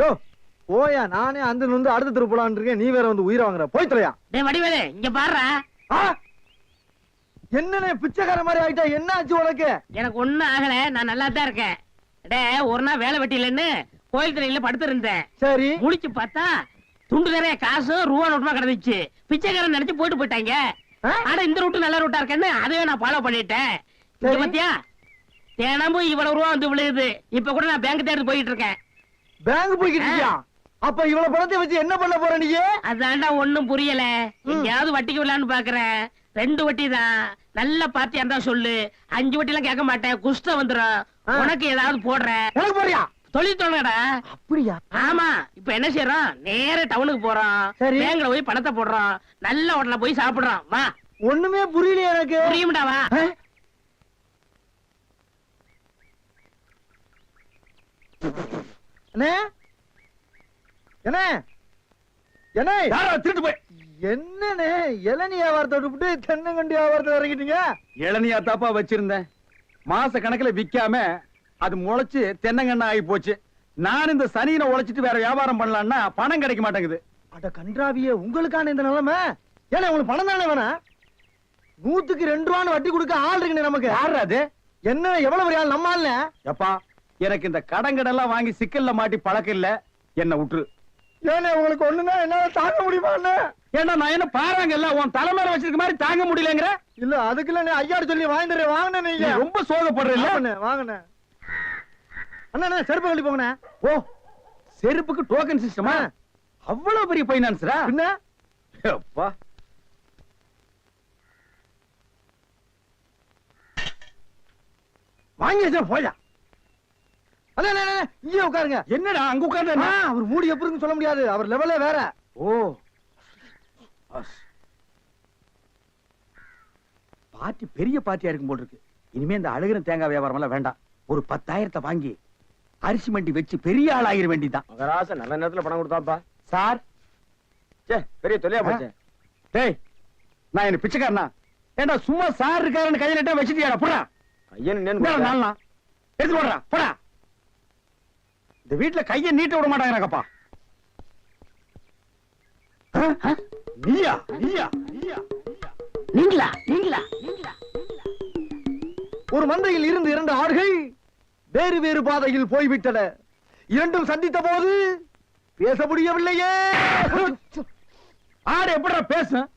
யோ போயா நானே அந்த வந்து அடுத்த தெரு போலான்னு இருக்கேன். நீ வேற வந்து உயிரை வாங்குற. போய் தொலையா. டேய் வடிவேலு இங்க பாருடா. ஆ? என்னண்ணே பிச்சைக்கார மாதிரி ஆயிட்டா? என்ன ஆச்சு உனக்கு? எனக்கு ஒண்ணும் ஆகல. நான் நல்லா தான் இருக்கேன். டே ஒரு நாள் வேலை வெட்டிலன்னு கோயில் திரையில படுத்திருந்தேன். சரி. முழிச்சு பார்த்தா துண்டு நிறைய காசு ரூபா நோட்டுமா கிடந்துச்சு. பிச்சைக்காரன் நினைச்சு போயிட்டு போயிட்டாங்க? ஆனா இந்த ரூட்டு நல்ல ரூட்டா இருக்கேன்னு அதையே நான் ஃபாலோ பண்ணிட்டேன். பாத்தியா? தினமும் இவ்வளவு ரூபா வந்து விழுகுது. இப்ப கூட நான் பேங்க் தேடி போயிட்டு இருக்கேன். பேங்க் போய்கிட்டு இருக்கியா? அப்ப இவ்வளவு பணத்தை வச்சு என்ன பண்ண போற நீ? அதான்டா ஒண்ணும் புரியல. எங்கேயாவது வட்டிக்கு விடலான்னு பாக்குறேன். ரெண்டு வட்டி தான். நல்ல பார்ட்டியா இருந்தா சொல்லு. அஞ்சு வட்டி எல்லாம் கேட்க மாட்டேன். குஷ்டம் வந்துரும். ஆ. உனக்கு ஏதாவது போடுறேன். எனக்கு போறியா தொழில் தொடங்கடா. அப்படியா? ஆமா. இப்ப என்ன செய்யறோம் நேர டவுனுக்கு போறோம். பேங்க்ல போய் பணத்தை போடுறோம். நல்ல ஹோட்டல்ல போய் சாப்பிடுறோம். வா. ஒண்ணுமே புரியலையே எனக்கு. புரியும்டா வா ஆ? அண்ணே என்ன? என்ன? யாரா திருட்டு போய் என்னண்ணே? இளநீ வியாபாரத்தை விட்டுவிட்டு தென்னங்கண்டி வியாபாரத்தை இறங்கிட்டீங்க? இளநியா தாப்பா வச்சிருந்தேன். மாச கணக்குல விக்காம அது முளைச்சு தென்னங்கண்ணா ஆகி போச்சு. நான் இந்த சனியின உழைச்சிட்டு வேற வியாபாரம் பண்ணலாம்னா பணம் கிடைக்க மாட்டேங்குது. அட கன்றாவியே உங்களுக்கான இந்த நிலைமை? ஏன்னா உங்களுக்கு பணம் தானே வேணாம்? நூத்துக்கு ரெண்டு ரூபான்னு வட்டி கொடுக்க ஆள் இருக்குண்ணே நமக்கு. யாரு அது? என்ன எவ்வளவு பெரிய ஆள் நம்ம ஆள்ல எப்பா எனக்கு இந்த கடங்கடெல்லாம் வாங்கி சிக்கல்ல மாட்டி பழக்கம் இல்ல. என்ன விட்டுரு ஏன்னா உங்களுக்கு ஒண்ணுன்னா என்னால தாங்க முடியுமா ஏன்னா நான் என்ன பாருங்க இல்ல உன் தலைமையில வச்சிருக்க மாதிரி தாங்க முடியலங்கிற? இல்ல அதுக்கு இல்ல ஐயாடு சொல்லி வாங்கிட்டு வாங்கினே நீ நீங்க. ரொம்ப சோகப்படுற இல்ல வாங்கண்ணே வாங்கண்ணே. அண்ணா செருப்பு கழட்டி போங்கண்ணே. ஓ செருப்புக்கு டோக்கன் சிஸ்டமா அவ்வளவு பெரிய பைனான்ஸ்ரா பின்ன? அப்பா வாங்கி வச்சா போயா. இங்கே உட்காருங்க. என்னடா அங்க உட்கார்ந்து அவர் மூடி எப்படி இருக்குன்னு சொல்ல முடியாது. அவர் லெவலே வேற. ஓ. பார்ட்டி பெரிய பார்ட்டியா இருக்கும் போல் இருக்கு. இனிமே இந்த அழுகிற தேங்காய் வியாபாரம் எல்லாம் வேண்டாம். ஒரு பத்தாயிரத்தை வாங்கி அரிசி மண்டி வச்சு பெரிய ஆள் ஆகிற வேண்டிதான் மகராச நல்ல நேரத்துல பணம் கொடுத்தாப்பா. சார். சே பெரிய தொல்லையா போச்சு. டேய் நான் என்ன பிச்சைக்காரனா? ஏண்டா சும்மா சார் இருக்காருன்னு கையில வச்சுட்டியாடா? போடா. நாலனா எடுத்து போடுறா போடா. இந்த வீட்டுல கைய நீட்ட விட மாட்டாங்கப்பா நீயா? நீயா? நீயா? நீங்களா? நீங்களா? நீங்களா ஒரு மந்தையில் இருந்து இரண்டு ஆடுகள் வேறு வேறு பாதையில் போய்விட்டன. இரண்டும் சந்தித்த போது பேச முடியவில்லையே. ஆடு எப்படிடா பேசும்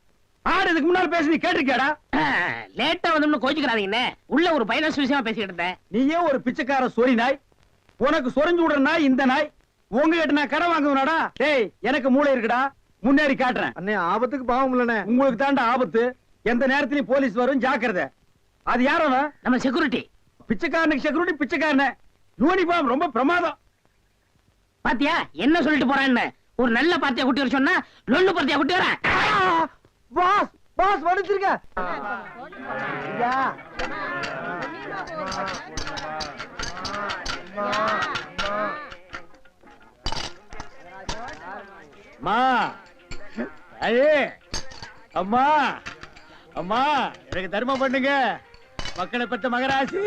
ஆடு இதுக்கு முன்னால பேசி நீ கேட்டிருக்கியாடா? லேட்டா வந்தோம்னு கோச்சுக்கிறாதீங்கண்ணே உள்ள ஒரு பைனான்ஸ் விஷயமா பேசிக்கிட்டு இருந்தேன். நீயே ஒரு பிச்சைக்கார நாய் உனக்கு சொரிஞ்சு விடுற நாய் இந்த நாய். உங்ககிட்ட நான் கடன் வாங்குவனாடா. டேய் எனக்கு மூளை இருக்குடா. முன்னேறி காட்டுறேன். அண்ணே ஆபத்துக்கு பாவம் இல்லனே உங்களுக்கு தாண்டா ஆபத்து. எந்த நேரத்திலயும் போலீஸ் வரும் ஜாக்கிரதை. அது யாரோ நம்ம செக்யூரிட்டி பிச்சைக்காரனுக்கு செக்யூரிட்டி பிச்சைக்காரன. யூனிஃபார்ம் ரொம்ப பிரமாதம். பாத்தியா என்ன சொல்லிட்டு போறான்னு? ஒரு நல்ல பார்ட்டியா குட்டி வர சொன்னா லொல்லு பார்ட்டியா குட்டி வரேன் பாஸ் பாஸ் வடிச்சிருக்க ஐயா. அம்மா அம்மா. அம்மா எனக்கு தர்மம் பண்ணுங்க. மக்களை பெற்ற மகராசி.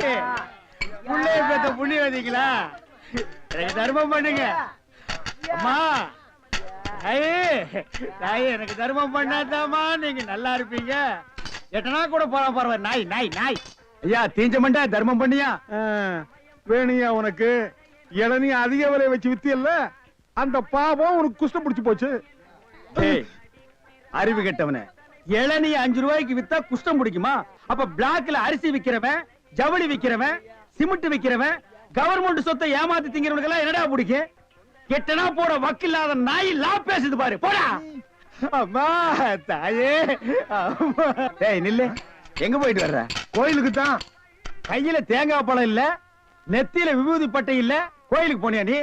புள்ளைய பெத்த புண்ணியவதிங்களா எனக்கு தர்மம் பண்ணுங்க. அம்மா. ஐயே எனக்கு தர்மம் பண்ணாதாம்மா. நீங்க நல்லா இருப்பீங்க. எட்டனா கூட போறா பரவாயில்ல. நாய் நாய் நாய். ஐயா தீஞ்ச மண்டா தர்மம் பண்ணியா? வேணியா உனக்கு? இளநீ அதிக விலை வச்சு வித்தியல்ல அந்த பாவம் உனக்கு குஷ்டம் பிடிச்சு போச்சு. அறிவு கெட்டவனே. இளநீ அஞ்சு ரூபாய்க்கு வித்தா குஷ்டம் பிடிக்குமா? அப்ப பிளாக்ல அரிசி விக்கிறவன் ஜவுளி விக்கிறவன் சிமெண்ட் விக்கிறவன் கவர்மெண்ட் சொத்தை ஏமாத்தி திங்கிறவனுக்கு எல்லாம் என்னடா பிடிக்கும் எட்டனா போட வக்கில்லாத நாய் லா பேசுது பாரு போடா. அம்மா தாயே. டேய் நில்லு. எங்க போயிட்டு வர்ற? கோயிலுக்கு தான். கையில தேங்காய் பழம் இல்ல. நெத்தியில விபூதி பட்டை இல்ல கோயிலுக்கு போனியா நீ?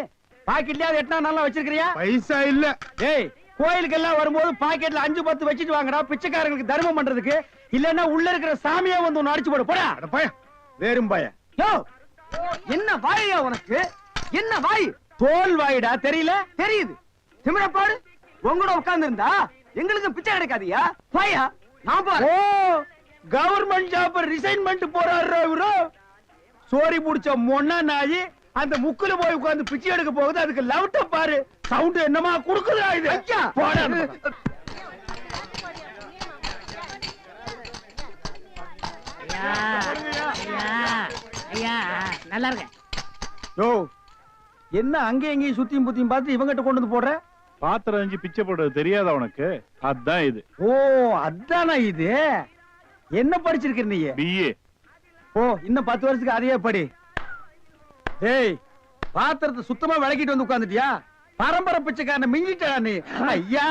பாக்கெட்லயாவது எட்டனா நல்லா வச்சிருக்கிறியா? பைசா இல்ல. ஏய் கோயிலுக்கு எல்லாம் வரும்போது பாக்கெட்ல அஞ்சு பத்து வச்சுட்டு வாங்கடா பிச்சைக்காரங்களுக்கு தர்மம் பண்றதுக்கு. இல்லன்னா உள்ள இருக்கிற சாமியா வந்து ஒன்னு அடிச்சு போடு போடா. பையன் வேறும் பய. யோ என்ன வாயா உனக்கு? என்ன வாய்? தோல் வாயிடா தெரியல? தெரியுது. திமிரப்பாடு உங்களோட உட்கார்ந்து இருந்தா எங்களுக்கு பிச்சை கிடைக்காதியா? வாயா நான் பாரு கவர்மெண்ட் ஜாப் ரிசைன்மெண்ட் போறாரு இவரு. சோரி புடிச்ச மொன்னா நாயி அந்த முக்குல போய் உட்கார்ந்து பிச்சை எடுக்க போகுது. அதுக்கு லவுட்ட பாரு. சவுண்ட் என்னமா குடுக்குதா இது? ஐயா! போடா. நல்லா இருக்க யோ என்ன அங்கேயும் இங்கேயும் சுத்தியும் புத்தியும் பார்த்து இவங்கிட்ட கொண்டு வந்து போடுற? பாத்திரம் அஞ்சு பிச்சை போடுறது தெரியாதா உனக்கு? அதான் இது. ஓ அதானா இது? என்ன படிச்சிருக்க நீ? பிஏ ஓ இன்னும் பத்து வருஷத்துக்கு அதையே படி. ஏய் பாத்திரத்தை சுத்தமா விளக்கிட்டு வந்து உட்கார்ந்துட்டியா? பரம்பரை பிச்சைக்காரன மிஞ்சிட்டா நீ. ஐயா!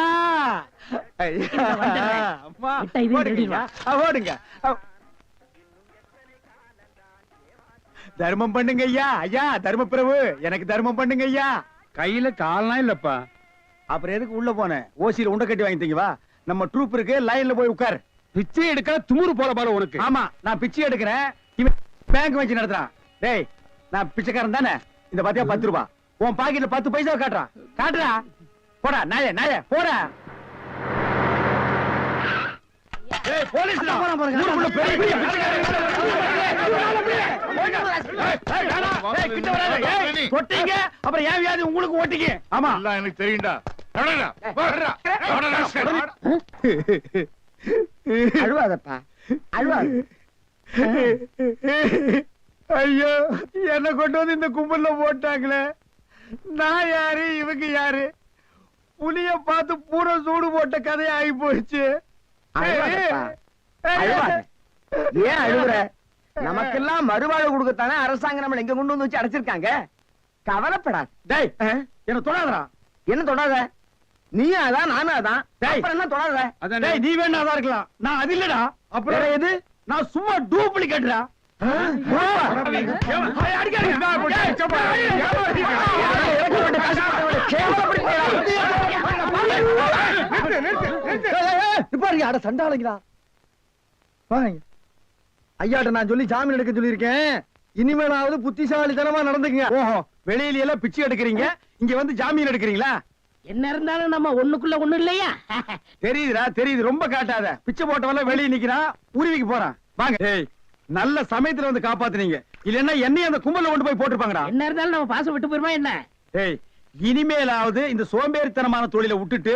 ஓடுங்க. தர்மம் பண்ணுங்க ஐயா. ஐயா தர்ம பிரபு எனக்கு தர்மம் பண்ணுங்க ஐயா. கையில கால்னா இல்லப்பா. அப்புறம் எதுக்கு உள்ள போனேன் ஓசியில உண்டை கட்டி வாங்கிட்டீங்க வா. நம்ம ட்ரூப் இருக்கு லைன்ல போய் உட்கார். பிச்சை எடுக்க துமுறு போல பாரு உனக்கு. ஆமா நான் பிச்சை எடுக்கிறேன். பேங்க் வச்சு நடத்துறான். டேய் நான் பிச்சைக்காரன் தானே? இந்த பாத்தியா பத்து ரூபா. உன் பாக்கெட்ல பத்து பைசா காட்டுறான். காட்டுறா. போடா நாய நாய போடா. பிச்சைக்காரங்க தொட்டீங்க அப்புறம் ஏன் வியாதி உங்களுக்கு ஓட்டிங்க ஆமா. எனக்கு தெரியும்டா. அழுவாதப்பா. அழுவாத. ஐயோ என்ன கொண்டு வந்து இந்த கும்பல்ல போட்டாங்களே. நான் யாரு? இவங்க யாரு? புலிய பார்த்து பூரா சூடு போட்ட கதை ஆகி. அழுவாத. ஏன் அழுகுற நமக்கெல்லாம் மறுவாழ்வு கொடுக்கத்தானே அரசாங்கம் நம்மள எங்க கொண்டு வந்து வச்சு அடைச்சிருக்காங்க? கவலைப்படாத. டேய் என்ன தொடாதடா. என்ன தொடாத? நீயும் அதான் நானும் அதான். அப்புறம் என்ன தொடாத? டேய் நீ வேணா தான் இருக்கலாம். நான் அது இல்லடா. அப்புறம் எது? நான் சும்மா டூப்ளிகேட்டா அட சண்டாளங்களா ஐயாட்ட நான் சொல்லி ஜாமீன் எடுக்க சொல்லியிருக்கேன் இனிமேலாவது புத்திசாலித்தனமா நடந்துக்குங்க ஓஹோ வெளியில எல்லாம் பிச்சை எடுக்கிறீங்க இங்க வந்து ஜாமீன் எடுக்கிறீங்களா என்ன இருந்தாலும் நம்ம ஒண்ணுக்குள்ள ஒண்ணு இல்லையா? தெரியுதுடா தெரியுது. ரொம்ப காட்டாத. பிச்சை போட்டவெல்லாம் வெளியே நிக்கிறான் உருவிக்கு போறான். வாங்க. நல்ல சமயத்துல வந்து காப்பாத்துனீங்க. இல்லன்னா என்னையும் அந்த கும்பல்ல கொண்டு போய் போட்டிருப்பாங்கடா. என்ன இருந்தாலும் நம்ம பாசம் விட்டு போயிருமா என்ன? ஏய் இனிமேலாவது இந்த சோம்பேறித்தனமான தொழிலை விட்டுட்டு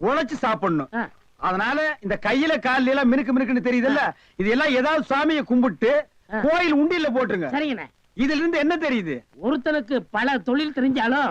உழைச்சு சாப்பிடணும். அதனால இந்த கையில கால்ல எல்லாம் மினுக்கு மினுக்குன்னு தெரியுதுல்ல? இது எல்லாம் ஏதாவது சாமியை கும்பிட்டு. கோயில் உண்டியல்ல போட்டுருங்க. சரிங்கண்ணே. இதுல இருந்து என்ன தெரியுது? ஒருத்தனுக்கு பல தொழில் தெரிஞ்சாலும்